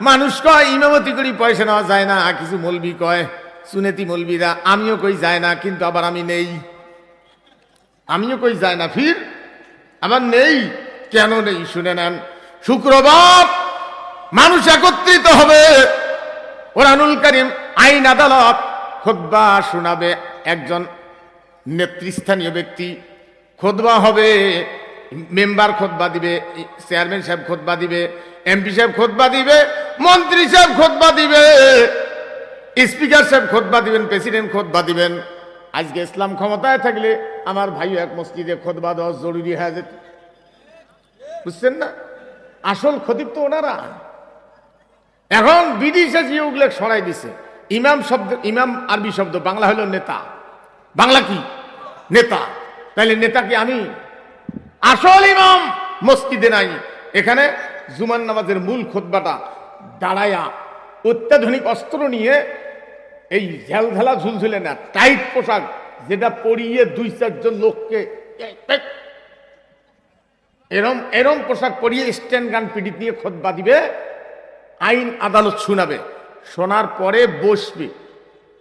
মানুষ কয়, ইমামতি করি পয়সা নেওয়া যায় না। কিছু মলবি কয়, সুনেতি মলবিরা, আমিও কই যায় না, কিন্তু আবার আমি নেই। আমিও কই যায় না, ফির? আবার নেই? কেন নেই? শুনে নেন। শুক্রবার মানুষ একত্রিত হবে। কোরআনুল করিম আইন আদালত খোদবা শোনাবে। একজন নেতৃস্থানীয় ব্যক্তি খোদবা হবে। মেম্বার খোদবা দিবে, চেয়ারম্যান সাহেব খোদবা দিবে, এমপি সাহেব খোদবা দিবে, মন্ত্রী সাহেব খোদবা দিবে, স্পিকার সাহেব খোদবা দিবেন, প্রেসিডেন্ট খোদবা দিবেন। আজকে ইসলাম ক্ষমতায় থাকলে আমার ভাই এক মসজিদে খোদবা দেওয়া জরুরি হয়ে যেত। বুঝছেন না? আসল খতিব তো ওনারা। এখন ব্রিটিশ এসে ওগুলো সরাই দিছে। ইমাম শব্দ, ইমাম আরবি শব্দ, বাংলা হলো নেতা। বাংলা কি? নেতা। তাইলে নেতা কি আমি? আসল ইমাম মসজিদে নাই। এখানে জুমান নামাজের মূল খোদবাটা দাঁড়ায়া অত্যাধুনিক অস্ত্র নিয়ে এই ঝালঝালা ঝুলঝুলে না, টাইট পোশাক যেটা পরিয়ে দুই চারজন লোককে এরম এরম পোশাক পরিয়ে স্ট্যান্ড গান পিডিত নিয়ে খোদবা দিবে, আইন আদালত শোনাবে। শোনার পরে বসবে।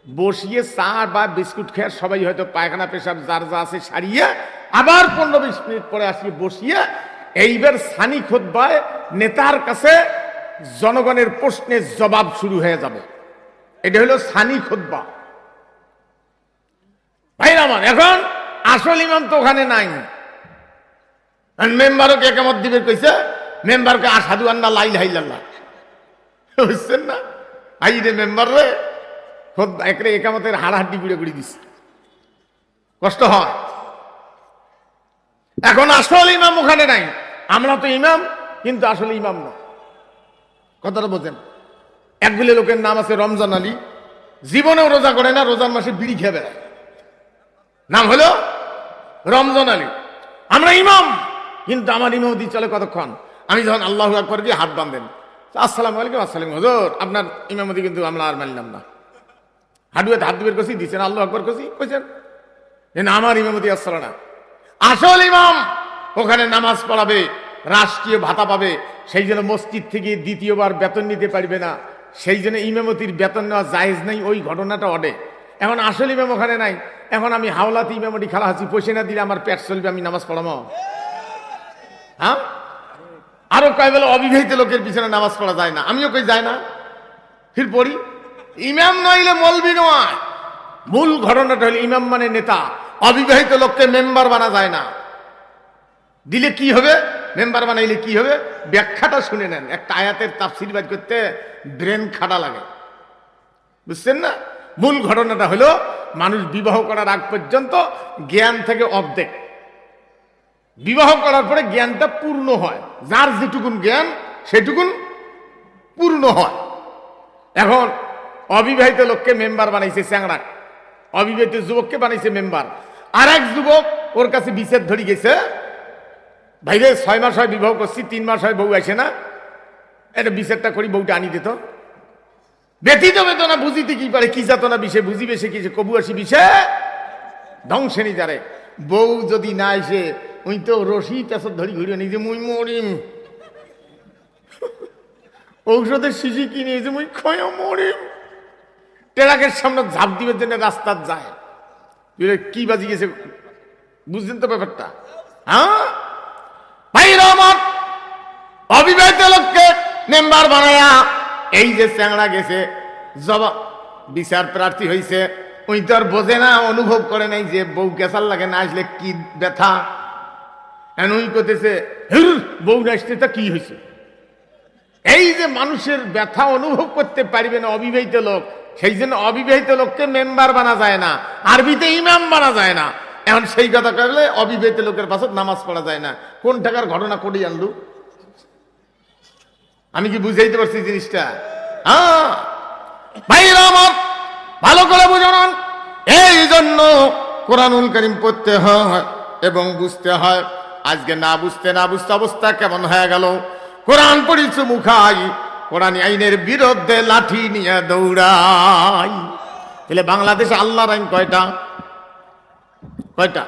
বসিয়ে চা বা বিস্কুট খেয়ে সবাই হয়তো পায়খানা, পেশাব, যার যা আছে সারিয়ে আবার পনেরো বিশ মিনিট পরে আসি বসিয়ে এইবার সানি খোদবায় নেতার কাছে জনগণের প্রশ্নের জবাব শুরু হয়ে যাবে। এটা হলো সানি খোদবা ভাই আমার এখন আসল ইমাম তো ওখানে নাই। মেম্বারও কে দিবে কইছে? মেম্বারকে আসাদু আন্না লাই লাইল্লাহ বুঝছেন না? আই রে মেম্বার রে খোদ একরে একামতের হাড়াহাড্ডি গুড়ে গুড়ি দিছে। কষ্ট হয়। এখন আসল ইমাম ওখানে নাই। আমরা তো ইমাম, কিন্তু আসলে ইমাম না। কথাটা বোঝেন? একগুলি লোকের নাম আছে রমজান আলী। জীবনেও রোজা করে না, রোজার মাসে বিড়ি খেয়ে বেড়ায়। নাম হলো রমজান আলী। আমরা ইমাম, কিন্তু আমার ইমামতি চলে কতক্ষণ? আমি যখন আল্লাহ আকবর দিয়ে হাত বাঁধেন, আসসালামু আলাইকুম, আসসালাম হজর, আপনার ইমামতি কিন্তু আমরা আর মানলাম না। হাডুয়ে হাত দুবের কষি দিচ্ছেন আল্লাহ আকবর কষি কইছেন? আমার ইমামতি আসছিল না। আসল ইমাম, ওখানে নামাজ পড়াবে, রাষ্ট্রীয় ভাতা পাবে, সেই জন্য মসজিদ থেকে দ্বিতীয়বার বেতন নিতে পারবে না, সেই জন্য ইমামতির বেতন নেওয়া জায়েজ নেই, ওই ঘটনাটা অডে এখন আসল ইমাম ওখানে নাই, এখন আমি হাওলাতে ইমামতি খেলা হাসি পয়সা না দিলে আমার পেট চলবে, আমি নামাজ পড়াবো। হ্যাঁ? আরও কয় বলে অবিবাহিত লোকের পিছনে নামাজ পড়া যায় না, আমিও কই যায় না? ফির পড়ি। ইমাম নইলে মলবি নয়। মূল ঘটনাটা হলো ইমাম মানে নেতা অবিবাহিত লোককে মেম্বার বানা যায় না। দিলে কি হবে? মেম্বার বানাইলে কি হবে? ব্যাখ্যাটা শুনে নেন। একটা আয়াতের তাফসির করতে ব্রেন খাটা লাগে। বুঝছেন না? মূল ঘটনাটা হলো, মানুষ বিবাহ করার আগ পর্যন্ত জ্ঞান থেকে অর্ধেক। বিবাহ করার পরে জ্ঞানটা পূর্ণ হয়। যার যেটুকুন জ্ঞান, সেটুকুন পূর্ণ হয়। এখন অবিবাহিত লোককে মেম্বার বানাইছে চ্যাংড়া অবিবাহিত যুবককে বানাইছে মেম্বার আর এক যুবক ওর কাছে বিচ্ছেদ ধরি গেছে। ভাইরে, ছয় মাস হয় বিবাহ করছি, তিন মাস হয় বউ আসে না। এটা বিচারটা করি, বউটা আনি দিত ব্যতীত বেদনা বুঝিতে কি পারে, কি যাত না বিষে, বুঝিবে সে কিছু কবু আসি বিষে? ধ্বংসেনি যারে বউ যদি না এসে ওই তো রশি পেছর ধরি ঘুরিয়ে নিজে মুই মরিম। ঔষধের শিশি কিনে যে মুই ক্ষয় মরিম। টেরাকের সামনে ঝাঁপ দিবের জন্য রাস্তার যায়। কি বাজি গেছে? বুঝলেন তো ব্যাপারটা? হ্যাঁ? ভাই রহমত! অবিবাহিত লোককে মেম্বার বানায়া এই যে চ্যাংড়া গেছে জবাব বিচার প্রার্থী হয়েছে ওই তো আর বোঝে না অনুভব করে নাই যে বউ গেছার লাগে না আসলে কি ব্যথা। ওই করতেছে "হুর, বউ না আসতে তা কি হয়েছে এই যে মানুষের ব্যথা অনুভব করতে পারবে না অবিবাহিত লোক। সেই জন্য অবিবাহিত লোককে মেম্বার বানা যায় না, আরবিতে ইমাম বানা যায় না। এখন সেই কথা করলে অবিবাহিত লোকের পাশে নামাজ পড়া যায় না। কোন টাকার ঘটনা করে আনলু? আমি কি বুঝাইতে পারছি জিনিসটা? হ্যাঁ। ভাই ভালো করে বুঝান এই জন্য কোরআনুল করিম পড়তে হয় এবং বুঝতে হয়। আজকে না বুঝতে না বুঝতে অবস্থা কেমন হয়ে গেল? কোরআন পড়িছু মুখাই কোরআন আইনের বিরুদ্ধে লাঠি নিয়ে দৌড়াই। তাহলে বাংলাদেশে আল্লাহর আইন কয়টা? কয়টা?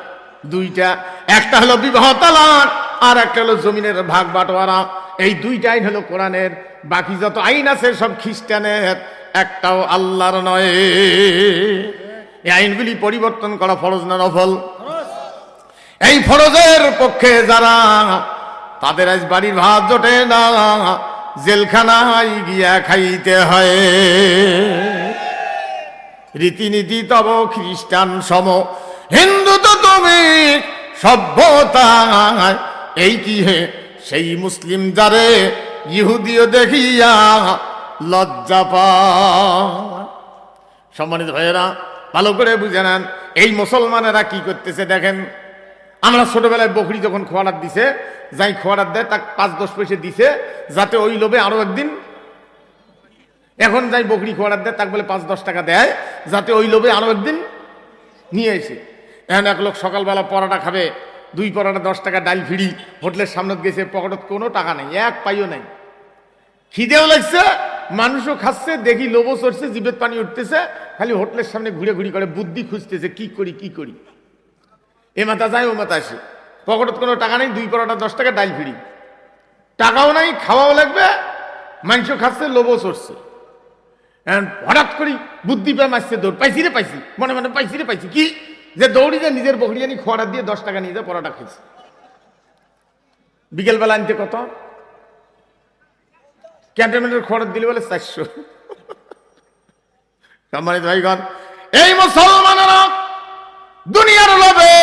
দুইটা। একটা হলো বিবাহ তালাক, আর একটা হলো জমিনের ভাগ বাটোয়ারা। এই দুইটা আইন হলো কোরআনের। বাকি যত আইন আছে সব খ্রিস্টানের। একটাও আল্লাহর নয়। এই আইনগুলি পরিবর্তন করা ফরজ না নফল? এই ফরজের পক্ষে যারা, তাদের আজ বাড়ির ভাত জোটে না। জেলখানায় গিয়া খাইতে হয়। রীতিনীতি তব খ্রিস্টান সম। হিন্দু তো তুমি সভ্যতা এই কি হে? সেই মুসলিম যারে ইহুদিও দেখিয়া লজ্জা পায়। সম্মানিত ভাইয়েরা, ভালো করে বুঝে নেন, এই মুসলমানেরা কি করতেছে দেখেন। আমরা ছোটবেলায় বকরি যখন খোয়ারাত দিছে, যাই খোয়ারাত দেয়, তাক পাঁচ দশ পয়সা দিছে, যাতে ওই লোভে আরও একদিন এখন যাই বকরি খোয়ারাত দেয়, তাকে বলে পাঁচ দশ টাকা দেয়, যাতে ওই লোভে আরও একদিন নিয়ে এসে এখন এক লোক সকালবেলা পরোটা খাবে, দুই পরোটা দশ টাকা ডাল ফিরি হোটেলের সামনে গেছে, পকেটত কোনো টাকা নেই, এক পাইও নাই। খিদেও লাগছে, মানুষও খাচ্ছে, দেখি লোভও চড়ছে, জিভের পানি উঠতেছে, খালি হোটেলের সামনে ঘুরে ঘুরি করে, বুদ্ধি খুঁজতেছে, কি করি কি করি? এ মাথা যায় ও মাথা আসে। পকেটত কোনো টাকা নেই, দুই পরোটা দশ টাকা ডাল ফিরি। টাকাও নাই, খাওয়াও লাগবে, মাংস খাচ্ছে, লোভও চড়ছে। হঠাৎ করি বুদ্ধি পেয়ে মারছে দৌড়। পাইছি রে পাইছি, মনে মনে পাইছি রে পাইছি। কি? যে দৌড়ি যে নিজের বকরি আনি খোয়াটা দিয়ে দশ টাকা নিয়ে যায় পরোটা খেয়েছে বিকেলবেলা আনতে কত? ক্যান্টনমেন্টের খরচ দিলে বলে চারশো। সম্মানিত ভাইগণ, এই মুসলমানেরা দুনিয়ার লোভে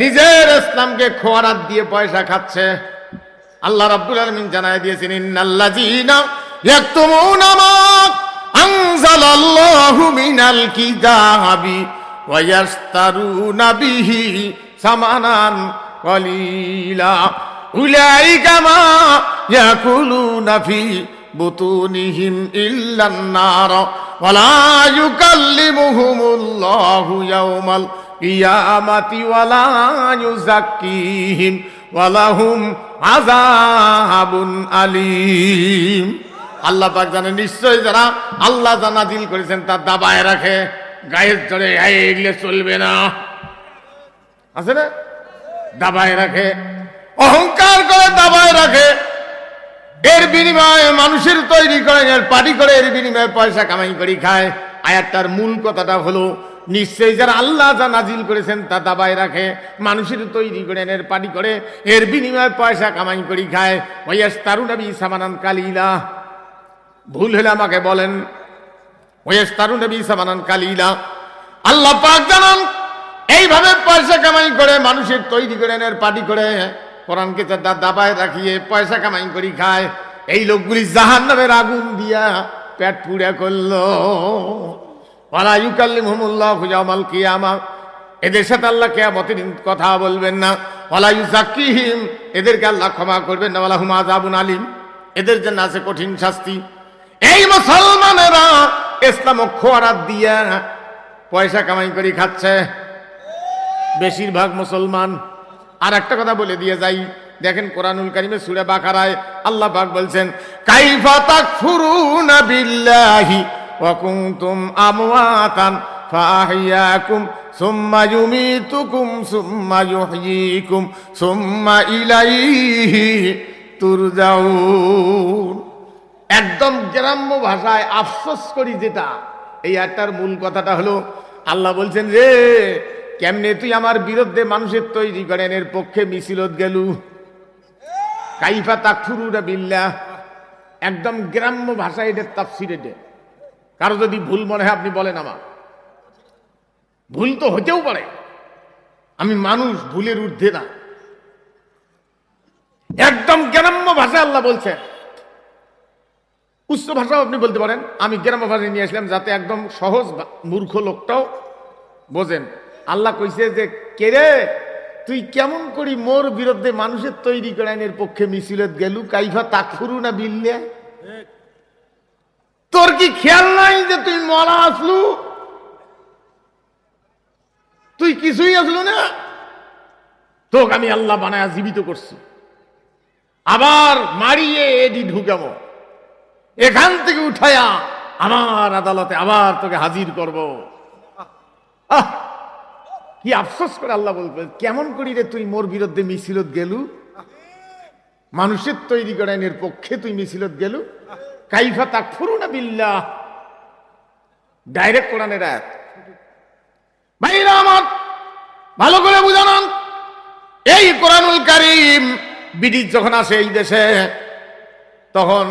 নিজের ইসলামকে খোয়ারাত দিয়ে পয়সা খাচ্ছে। আল্লাহ রাব্বুল আলামিন জানায় দিয়েছেন, ইন্নাল্লাযীনা ইয়াকতুমুনা মা আনজালাল্লাহু মিনাল কিতাবি ওয়া ইয়াশতারুনা বিহি সামানান কলিলা। উলাইকা মা ইয়াকুলুনা ফি বুতুনিহিম ইল্লান নার ওয়া লা ইউকাল্লিমুহুমুল্লাহু ইয়াওমাল কিয়ামাতি ওয়া লা ইউযাক্কিহিম ওয়া লাহুম আযাবুন আলীম। আল্লাহ পাক জানে নিশ্চয় যারা আল্লাহ যা নাজিল করেছেন তা দাবায় রাখে। গায়ের চড়ে এগুলো চলবে না। আছে না? দাবায় রাখে। অহংকার করে দাবায় রাখে। এর বিনিময়ে মানুষের তৈরি করে পাটি করে, এর বিনিময়ে পয়সা কামাই করি খায়। আয়াতটার মূল কথাটা হলো নিশ্চয়ই যারা আল্লাহ যা নাজিল করেছেন তা দাবায় রাখে, মানুষের তৈরি করে এর পাটি করে, এর বিনিময়ে পয়সা কামাই করি খায়। ওয়াস তারুনবী সামানান কালিলা। ভুল হলে আমাকে বলেন। ওয়াস তারুনবী সামানান কালিলা। আল্লাহ পাক জানান, এইভাবে পয়সা কামাই করে, মানুষের তৈরি করে এর পাটি করে, কোরআনকে তার দাবায় রাখিয়ে পয়সা কামাই করি খায়। এই লোকগুলি জাহান নামের আগুন দিয়া পেট পুড়ে করল। ওয়ালা ইউকাল্লিম হুমুল্লাহ হুজামাল কিয়ামা। এদের সাথে আল্লাহ কেয়ামতের কথা বলবেন না। ওয়ালা ইউজাক্কিহিম এদেরকে আল্লাহ ক্ষমা করবেন না। ওয়ালা হুম আযাবুন আলিম, এদের জন্য আছে কঠিন শাস্তি। এই মুসলমানেরা ইসলাম খোয়ারাত দিয়া পয়সা কামাই করে খাচ্ছে। বেশিরভাগ মুসলমান। আর একটা কথা বলে দিয়ে যাই। দেখেন কোরআনুল কারিমে সুরে বাকারায় আল্লাহ পাক বলছেন, কাইফা তাকফুরুনা বিল্লাহি কুনতুম আমওয়াতান ফাহিয়াকুম সুম্মা ইউমিতুকুম সুম্মা ইউহয়িকুম সুম্মা ইলাইহি তুরজাউন একদম গ্রাম্য ভাষায় আফসোস করি যেটা। এই একটার মূল কথাটা হলো, আল্লাহ বলছেন, রে, কেমনে তুই আমার বিরুদ্ধে মানুষের তৈরি করেন? এর পক্ষে মিছিলত গেলু। কাইফা তাকফুরুরা বিল্লাহ। একদম গ্রাম্য ভাষায় এটা তাফসির এটা কারও যদি ভুল মনে হয় আপনি বলেন আমার। ভুল তো হতেও পারে। আমি মানুষ, ভুলের ঊর্ধ্বে না। একদম গ্রাম্য ভাষায় আল্লাহ বলছেন। উচ্চ ভাষাও আপনি বলতে পারেন। আমি গ্রাম্য ভাষায় নিয়ে আসলাম যাতে একদম সহজ মূর্খ লোকটাও বোঝেন। আল্লাহ কইছে যে, কে রে? তুই কেমন করি মোর বিরুদ্ধে মানুষের তৈরি করাইনের পক্ষে মিছিলত গেলু? কাইফা তাকফুরু না বিল্লে তোর কি খেয়াল নাই যে তুই মরা আসলু? তুই কিছুই আসলু না? তোকে আমি আল্লাহ বানায় জীবিত করছি। আবার মারিয়ে এডি ঢুকাবো। এখান থেকে উঠায়া আমার আদালতে আবার তোকে হাজির করব। আহ, কি আফসোস করে আল্লাহ বলবেন কেমন করি রে তুই মোর বিরুদ্ধে মিছিলত গেলু? মানুষের তৈরি করাইনের পক্ষে তুই মিছিলত গেল? কাইফা তাক ফুরু না বিল্লা ডাইরেক্ট কোরআনের আয়াত। ভাইরা আমার, ভালো করে বুঝানান। এই কোরআনুল কারিম ব্রিটিশ যখন আসে এই দেশে, তখন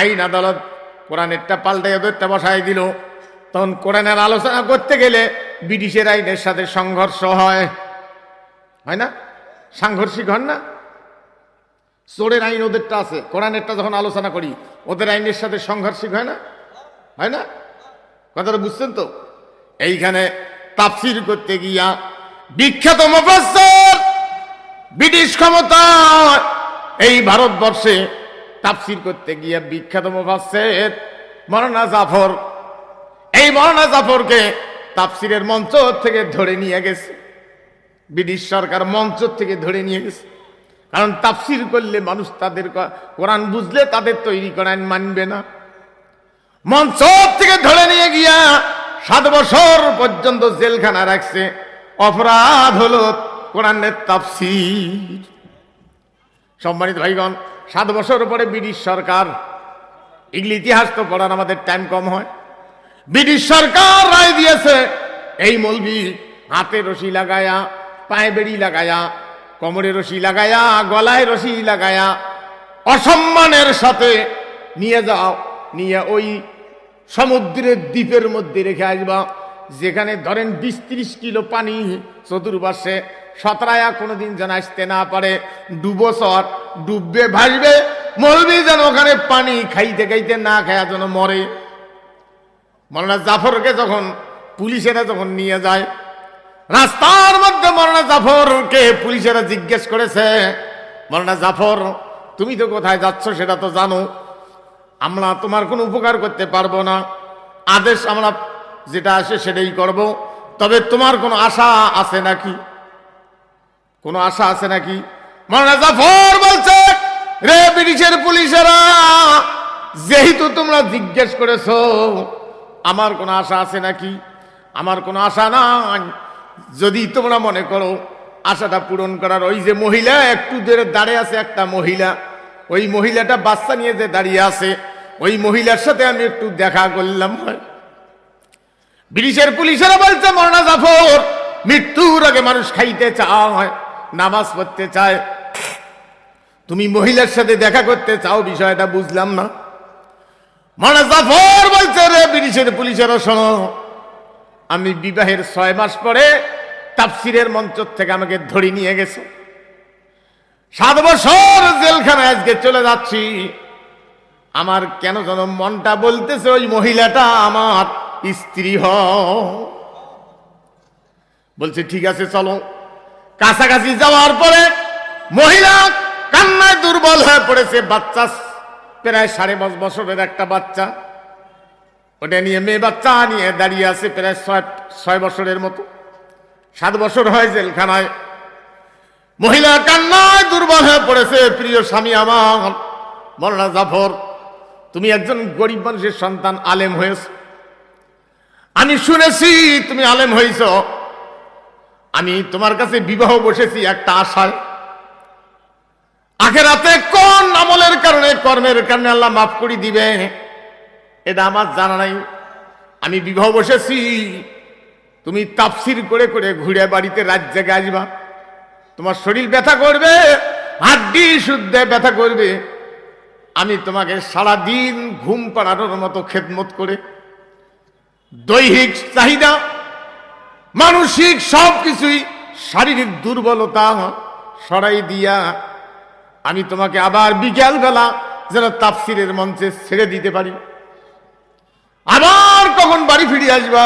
আইন আদালত কোরআনেরটা পাল্টে ওদেরটা বসাই দিল। তখন কোরআনের আলোচনা করতে গেলে ব্রিটিশের আইনের সাথে সংঘর্ষ হয়। হয় না? সাংঘর্ষিক হন না? চোরের আইন ওদেরটা আছে, কোরআনেরটা যখন আলোচনা করি, ওদের আইনের সাথে সংঘর্ষিক হয় না? হয় না? কথাটা বুঝছেন তো? এইখানে তাফসির করতে গিয়া বিখ্যাত মুফাসসির, ব্রিটিশ ক্ষমতা, এই ভারতবর্ষে তাফসির করতে গিয়া বিখ্যাত মুফাসসির মরানা জাফর। এই মরানা জাফরকে তাফসিরের মঞ্চ থেকে ধরে নিয়ে গেছে। ব্রিটিশ সরকার মঞ্চ থেকে ধরে নিয়ে গেছে। কারণ তাফসির করলে মানুষ তাদের কোরআন বুঝলে তাদের তৈরি করান মানবে না। মঞ্চ থেকে ধরে নিয়ে গিয়া সাত বছর পর্যন্ত জেলখানা রাখছে। অপরাধ হলো কোরআনের তাফসির। সম্মানিত ভাইগণ, সাত বছর পরে ব্রিটিশ সরকার, এগুলি ইতিহাস তো পড়ার আমাদের টাইম কম হয়। ব্রিটিশ সরকার রায় দিয়েছে, এই মলবি হাতে রশি লাগায়া, পায়ে বেড়ি লাগায়া কোমরে রশি লাগায়া, গলায় রশি লাগায়া, অসম্মানের সাথে নিয়ে যাও, নিয়ে ওই সমুদ্রের দ্বীপের মধ্যে রেখে আসবা। যেখানে ধরেন বিশ ত্রিশ কিলো পানি চতুর্পাশে, সতরায়া কোনোদিন যেন আসতে না পারে। ডুবসর ডুববে, ভাসবে, মরবে যেন ওখানে পানি খাইতে খাইতে না খায়া যেন মরে। মৌলানা জাফরকে যখন পুলিশেরা যখন নিয়ে যায় রাস্তার মধ্যে মৌলানা জাফরকে পুলিশেরা জিজ্ঞেস করেছে মৌলানা জাফর, তুমি তো কোথায় যাচ্ছ সেটা তো জানো। আমরা তোমার কোনো উপকার করতে পারব না। আদেশ আমরা যেটা আসে সেটাই করব। তবে তোমার কোনো আশা আছে নাকি? কোনো আশা আছে নাকি? মৌলানা জাফর বলছে, রে ব্রিটিশের পুলিশেরা, যেহেতু তোমরা জিজ্ঞেস করেছ, আমার কোনো আশা আছে নাকি? আমার কোনো আশা নাই। যদি তোমরা মনে করো আশাটা পূরণ করার, ওই যে মহিলা একটু দূরে দাঁড়িয়ে আছে একটা মহিলা, ওই মহিলাটা বাচ্চা নিয়ে যে দাঁড়িয়ে আছে, ওই মহিলার সাথে আমি একটু দেখা করলাম। ব্রিটিশের পুলিশেরা বলছে, মরনা জাফর, মৃত্যুর আগে মানুষ খাইতে চায়, নামাজ পড়তে চায়। তুমি মহিলার সাথে দেখা করতে চাও, বিষয়টা বুঝলাম না। মানে জাফর বলছে, রে ব্রিটিশের পুলিশেরা শোনো আমি বিবাহের ছয় মাস পরে তাফসিরের মঞ্চ থেকে আমাকে ধরে নিয়ে গেছে। সাত বছর জেলখানায় আজকে চলে যাচ্ছি। আমার কেন যেন মনটা বলতেছে, ওই মহিলাটা আমার স্ত্রী হ। বলছে, ঠিক আছে, চলো। কাছাকাছি যাওয়ার পরে মহিলা কান্নায় দুর্বল হয়ে পড়েছে। বাচ্চা প্রায় সাড়ে পাঁচ বছরের একটা বাচ্চা। ওটা নিয়ে মেয়ে বাচ্চা নিয়ে দাঁড়িয়ে আছে প্রায় ছয় ছয় বছরের মতো। সাত বছর হয় জেলখানায়। মহিলা কান্নায় দুর্বল হয়ে পড়েছে, প্রিয় স্বামী আমার মরনা জাফর। তুমি একজন গরিব মানুষের সন্তান, আলেম হয়েছ। আমি শুনেছি তুমি আলেম হয়েছ। আমি তোমার কাছে বিবাহ বসেছি একটা আশায়। আখেরাতে কোন আমলের কারণে কর্মের কারণে আল্লাহ মাফ করে দিবে এটা আমার জানা নাই। আমি বিবাহ বসেছি। তুমি তাফসির করে করে ঘুরে বাড়িতে রাত জেগে আসবা। তোমার শরীর ব্যথা করবে, হাড্ডি শুদ্ধে ব্যথা করবে। আমি তোমাকে সারা দিন ঘুম পাড়ানোর মতো খেদমত করে, দৈহিক চাহিদা, মানসিক সব কিছুই শারীরিক দুর্বলতা সরাই দিয়া আমি তোমাকে আবার বিকেল বেলা যেন তাফসিরের মঞ্চে ছেড়ে দিতে পারি। আবার কখন বাড়ি ফিরে আসবা?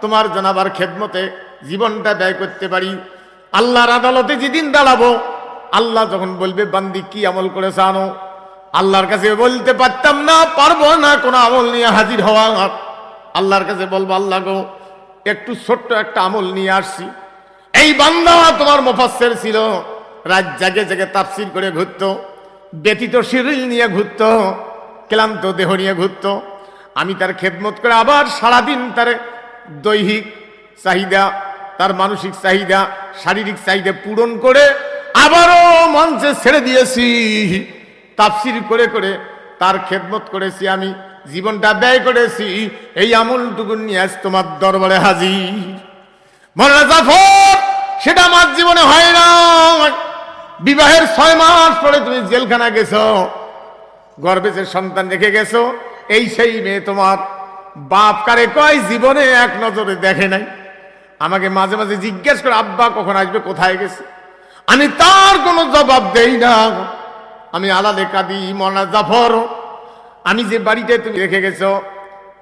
তোমার যেন আবার খেদমতে জীবনটা ব্যয় করতে পারি। আল্লাহর আদালতে যেদিন দাঁড়াবো, আল্লাহ যখন বলবে, বান্দি, কি আমল করে আনো? আল্লাহর কাছে বলতে পারতাম না, পারব না, কোনো আমল নিয়ে হাজির হওয়া। আল্লাহর কাছে বলব, আল্লাহ গো, একটু ছোট্ট একটা আমল নিয়ে আসছি। এই বান্দা তোমার মোফাসের ছিল। রাত জাগে জাগে তাফসির করে ঘুরত, ব্যতীত শিরিল নিয়ে ঘুরত, ক্লান্ত দেহ নিয়ে ঘুরতো। আমি তার খেদমত করে আবার সারাদিন তার দৈহিক চাহিদা, তার মানসিক চাহিদা, শারীরিক চাহিদা পূরণ করে আবারও মঞ্চে ছেড়ে দিয়েছি। তাফসির করে করে তার খেদমত করেছি আমি, জীবনটা ব্যয় করেছি। এই আমলটুকু নিয়ে আজ তোমার দরবারে হাজির। মনে জাফর, সেটা আমার জীবনে হয় না। বিবাহের ছয় মাস পরে তুমি জেলখানা গেছো গর্বে যে সন্তান রেখে গেছো। এই সেই মেয়ে তোমার। বাপ কারে কয়, জীবনে এক নজরে দেখে নাই। আমাকে মাঝে মাঝে জিজ্ঞেস করে, আব্বা কখন আসবে, কোথায় গেছে? আমি তার কোনো জবাব দেই না। আমি আলাদে কাঁদি, মনা জাফর। আমি যে বাড়িতে তুমি রেখে গেছো,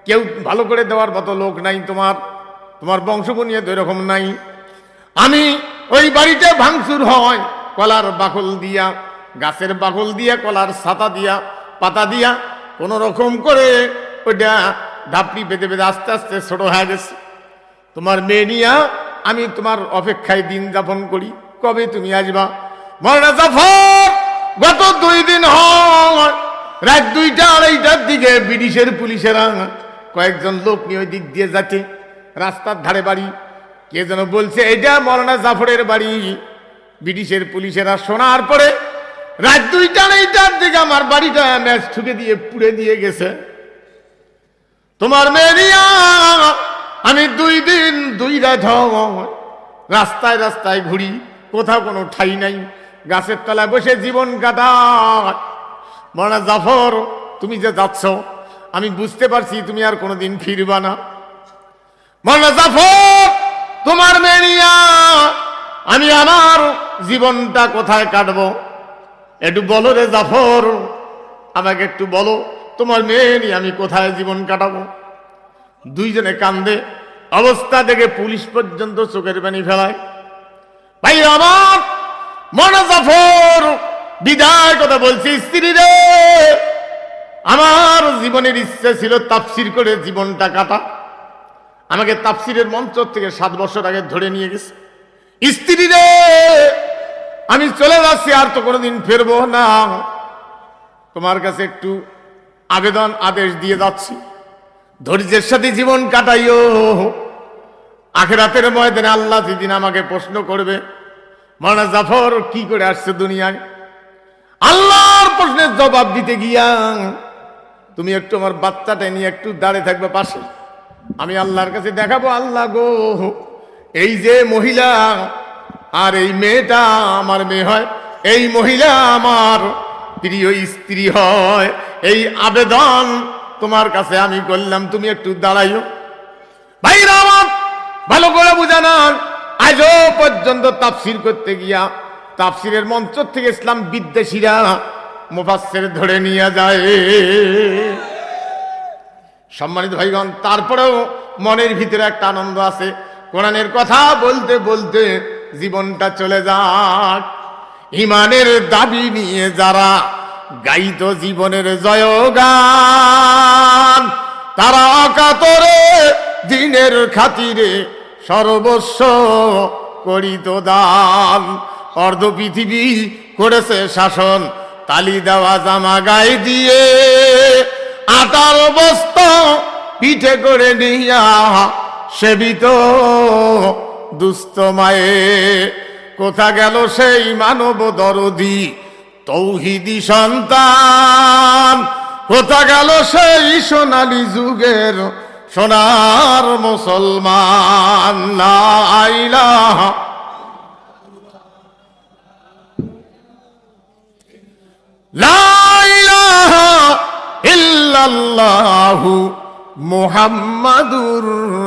কেউ ভালো করে দেওয়ার মতো লোক নাই তোমার। তোমার বংশবনীয় তো এরকম নাই। আমি ওই বাড়িতে ভাঙচুর হয়, কলার বাকল দিয়া, গাছের বাকল দিয়া, কলার ছাতা দিয়া, পাতা দিয়া কোন রকম করে ওইটা ধাপড়ি পেতে পেতে আস্তে আস্তে ছোট হয়ে গেছে। তোমার মেয়ে নিয়া আমি তোমার অপেক্ষায় দিন যাপন করি। কবে তুমি আসবা? মরনা জাফর, গত দুই দিন হয়। রাত দুইটা, আড়াইটার দিকে ব্রিটিশের পুলিশেরা কয়েকজন লোক নিয়ে ওই দিক দিয়ে যাচ্ছে। রাস্তার ধারে বাড়ি। কে যেন বলছে এটা মরনা জাফরের বাড়ি। ব্রিটিশের পুলিশেরা শোনার পরে রাত দুইটা আড়াইটার দিকে আমার বাড়িটা ম্যাচ ঠুকে দিয়ে পুড়ে দিয়ে গেছে। তোমার মেরিয়া, আমি দুই দিন দুই রাত। রাস্তায় রাস্তায় ঘুরি, কোথাও কোনো ঠাই নাই, গাছের তলায় বসে জীবন কাটায় মরা জাফর, তুমি যে যাচ্ছ, আমি বুঝতে পারছি তুমি আর কোনোদিন ফিরবা না। মরা জাফর, তোমার মেরিয়া, আমি আমার জীবনটা কোথায় কাটবো? একটু বলো রে জাফর, আমাকে একটু বলো, তোমার মেয়ে নিয়ে আমি কোথায় জীবন কাটাবো? দুইজনে কান্দে, অবস্থা দেখে পুলিশ পর্যন্ত চোখের পানি ফেলায়। ভাই আমার, মনে জাফর, বিদায় কথা বলছি, স্ত্রী রে। আমার জীবনের ইচ্ছে ছিল তাফসির করে জীবনটা কাটা। আমাকে তাফসিরের মঞ্চ থেকে সাত বছর আগে ধরে নিয়ে গেছে। স্ত্রী রে আমি চলে যাচ্ছি, আর তো কোনোদিন ফেরবো না। তোমার কাছে একটু আবেদন, আদেশ দিয়ে যাচ্ছি। ধৈর্যের সাথে জীবন কাটাইও। আখেরাতের ময়দানে আল্লাহ যেদিন আমাকে প্রশ্ন করবে মানা জাফর কি করে আসছে দুনিয়ায়? আল্লাহর প্রশ্নের জবাব দিতে গিয়া তুমি একটু আমার বাচ্চাটা নিয়ে একটু দাঁড়িয়ে থাকবে পাশে। আমি আল্লাহর কাছে দেখাবো, আল্লাহ গো, এই যে মহিলা আর এই মেয়েটা আমার মেয়ে হয়, এই মহিলা আমার প্রিয় স্ত্রী হয়। এই আবেদন তোমার কাছে আমি করলাম, তুমি একটু দাঁড়াইও। ভাইরা আমার, ভালো করে বুঝানান আজও পর্যন্ত তাফসির করতে গিয়া, তাফসিরের মঞ্চ থেকে ইসলাম বিদ্বেষীরা মুফাসের ধরে নিয়ে যায়। সম্মানিত ভাইগণ, তারপরেও মনের ভিতরে একটা আনন্দ আছে। কোরআনের কথা বলতে বলতে জীবনটা চলে যাক। ইমানের দাবি নিয়ে যারা গাইত জীবনের জয়গান, তারা কাতরে দিনের খাতিরে সর্বস্ব করিত দান। অর্ধ পৃথিবী করেছে শাসন, তালি দেওয়া জামা গায়ে দিয়ে আটার বস্তা পিঠে করে নিয়া সেবিত দুস্থ মায়ে, কোথা গেল সেই মানব দরদি? তৌহিদি সন্তান, কোথা গেল সেই সোনালী যুগের সোনার মুসলমান? ইল্লাল্লাহু মুহাম্মাদুর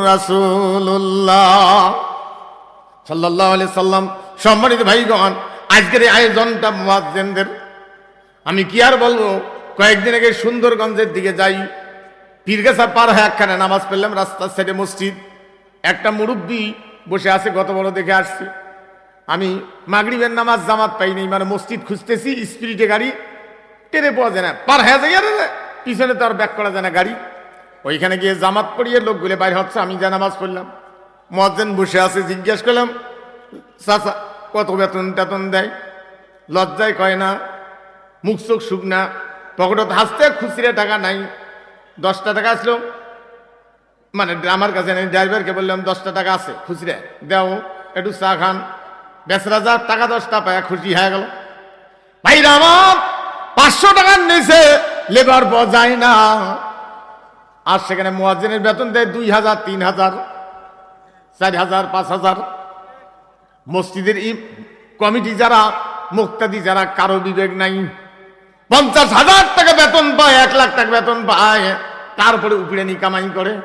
রাসূলুল্লাহ। সাল্লাল্লাহু আলাইহি সাল্লাম, সম্মানিত ভাইগণ, আজকের এই আয়োজনটা মুয়াজ্জিনদের। আমি কি আর বলব, কয়েকদিন আগে সুন্দরগঞ্জের দিকে যাই, পীরগাছা পার হয়ে একখানে নামাজ পড়লাম, রাস্তার সাইডে মসজিদ। একটা মুরব্বী বসে আছে, গত বড় দেখে আসছি। আমি মাগরিবের নামাজ জামাত পাইনি মানে মসজিদ খুঁজতেছি, স্পিরিটে গাড়ি টেরে পাওয়া যায় না। পার হয়ে যায় আর, পিছনে তো আর ব্যাক করা যায় না গাড়ি। ওইখানে গিয়ে জামাত পড়িয়ে লোকগুলো বাইরে হচ্ছে, আমি যা নামাজ পড়লাম। মজ্জেন বসে আছে, জিজ্ঞেস করলাম, চাচা, কত বেতন টেতন দেয়? লজ্জায় কয় না, মুখ চোখ শুকনা পকেটত হাসতে খুচরে টাকা নাই। দশটা টাকা আসলো মানে আমার কাছে নেই, ড্রাইভারকে বললাম, দশটা টাকা আছে, খুচরে, দেও, একটু চা খান। বেচরা যা টাকা দশটা পায়, খুশি হয়ে গেল। ভাইরা আমার, পাঁচশো টাকার নিচে লেবার পাওয়া যায় না। আর সেখানে মোয়াজ্জেনের বেতন দেয় দুই হাজার, তিন হাজার। চার হাজার, পাঁচ হাজার। মসজিদের ই কমিটি যারা, মুক্তাদি যারা, কারও বিবেক নাই। পঞ্চাশ হাজার টাকা বেতন পায়, এক লাখ টাকা বেতন পায়। তারপরে উপরে নি কামাই করে।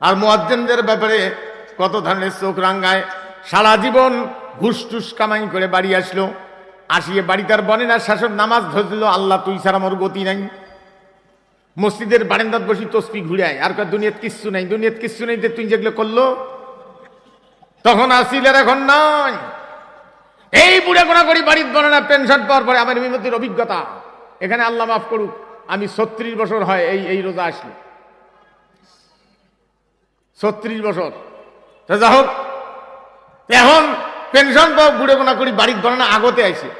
আর মোয়াজ্জেনদের ব্যাপারে কত ধরনের চোখ রাঙ্গায়। সারা জীবন ঘুষ টুস কামাই করে বাড়ি আসলো। আসিয়ে বাড়ি তার বনে না, শাসন নামাজ ধরছিল, আল্লাহ তুই ছাড়া মোর গতি নাই। মসজিদের বারেন্দাত বসি তসপি ঘুরায়। আর দুনিয়াত কিচ্ছু নাই, দুনিয়াত কিচ্ছু নেই যে তুই যেগুলো করল? তখন আসিল আর এখন নাই। এই বুড়ে গোনা করি বাড়ির বনে না পেনশন পাওয়ার পরে আমার বিমতির অভিজ্ঞতা। এখানে আল্লাহ মাফ করুক, আমি ছত্রিশ বছর হয় এই এই রোজা আসলো। ছত্রিশ বছর। যা হোক, এখন পেনশন পাও বুড়ে গোনা করি বাড়ির গণনা আগতে আইসে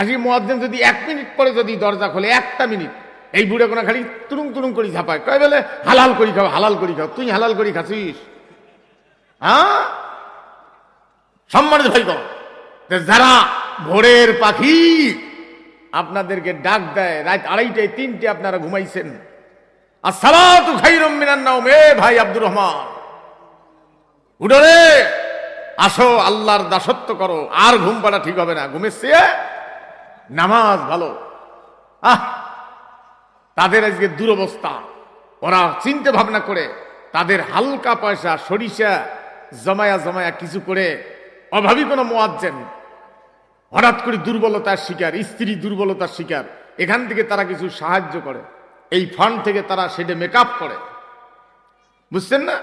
আসি মোয়াজ্জেম যদি এক মিনিট পরে যদি দরজা খোলে, একটা মিনিট। এই বুড়ে গোনা খালি তুরুং তুরুং করি ঝাপায়। কয় বলে? হালাল করি খাও, হালাল করি খাও। তুই হালাল করি খাচ্ছিস? হ্যাঁ? সম্মানিত ভাই যারা ভোরের পাখি আপনাদেরকে ডাক দেয়, রাত আড়াইটায় তিনটে আপনারা ঘুমাইছেন। আর সালাতু খাইরুম মিনান নাওম। এ ভাই আব্দুর রহমান, উঠো রে। আসো, আল্লাহর দাসত্ব করো। আর ঘুম পাড়া ঠিক হবে না। ঘুমের নামাজ ভালো। আহ! তাদের আজকে দুরবস্থা। ওরা চিন্তা ভাবনা করে, তাদের হালকা পয়সা, সরিষা, জমায়া জমায়া কিছু করে অভাবী কোনো মোয়াজ্জেন। হঠাৎ করে দুর্বলতার শিকার, স্ত্রী দুর্বলতার শিকার। এখান থেকে তারা কিছু সাহায্য করে। এই ফান্ড থেকে তারা সেটা মেকআপ করে। বুঝছেন না?